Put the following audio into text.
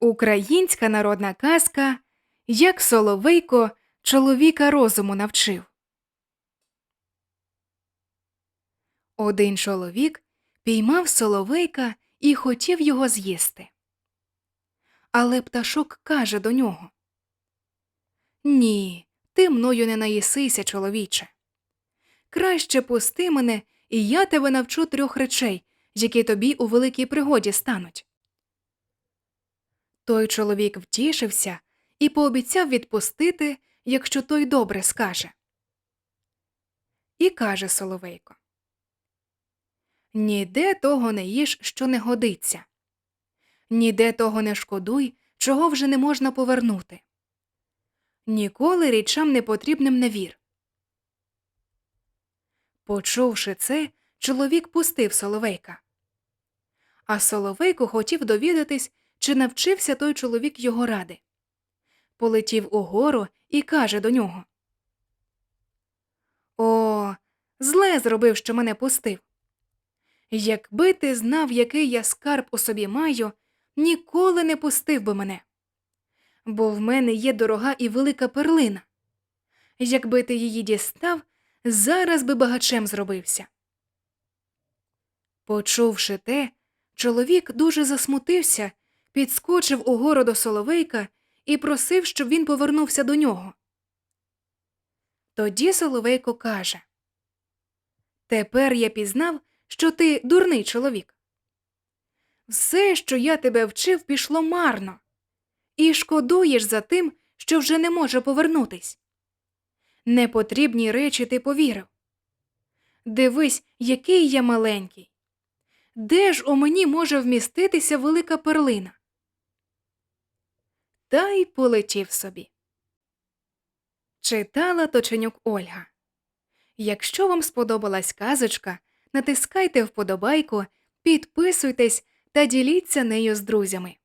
Українська народна казка Як Соловейко чоловіка розуму навчив. Один чоловік піймав соловейка і хотів його з'їсти. Але пташок каже до нього Ні, ти мною не наїсися, чоловіче. Краще пусти мене, і я тебе навчу трьох речей, які тобі у великій пригоді стануть. Той чоловік втішився і пообіцяв відпустити, якщо той добре скаже. І каже Соловейко Ніде того не їж, що не годиться, ніде того не шкодуй, чого вже не можна повернути. Ніколи річам непотрібним не вір. Почувши це, чоловік пустив Соловейка. А Соловейко хотів довідатись, чи навчився той чоловік його ради. Полетів угору і каже до нього О, зле зробив, що мене пустив. Якби ти знав, який я скарб у собі маю, ніколи не пустив би мене. Бо в мене є дорога і велика перлина. Якби ти її дістав, зараз би багачем зробився. Почувши те, чоловік дуже засмутився, підскочив угору до Соловейка і просив, щоб він повернувся до нього. Тоді Соловейко каже Тепер я пізнав, що ти дурний чоловік. Все, що я тебе вчив, пішло марно, і шкодуєш за тим, що вже не може повернутись. Непотрібні речі ти повірив. Дивись, який я маленький. Де ж у мені може вміститися велика перлина? Та й полетів собі. Читала Точенюк Ольга. Якщо вам сподобалась казочка, натискайте вподобайку, підписуйтесь та діліться нею з друзями.